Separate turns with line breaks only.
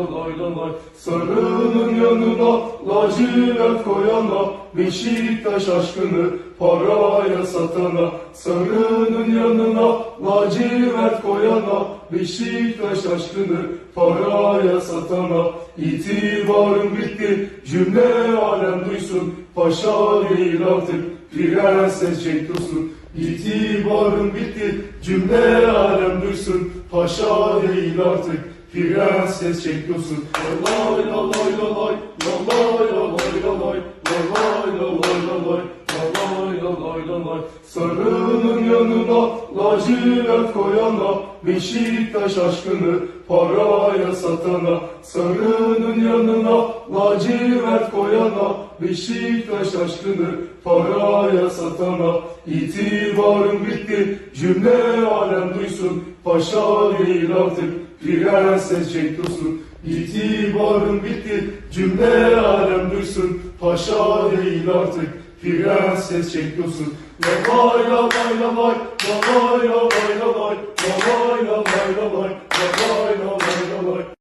loy, loy. Sarının yanına lacivert koyana Beşiktaş aşkını paraya satana Sarının yanına lacivert koyana Beşiktaş aşkını paraya satana İtibarım bitti cümle alem duysun Paşa değil artık prenses Cenk Tosun İtibarım bitti cümle alem duysun Paşa değil artık Cenk Tosun Lay la lay la lay La lay la lay la lay La lay la lay la lay La lay la lay la lay Sarının yanına lacivert koyana Beşiktaş aşkını paraya satana Sarının yanına lacivert koyana Beşiktaş aşkını paraya satana İtibarım bitti cümle alem duysun Paşa değil artık bir alem secek dursun. İtibarın bitti. Cümle alem duysun. Paşa değil artık. Prenses çek dursun. La lay la lay la lay La lay la lay la lay La lay la lay la lay La lay la lay la lay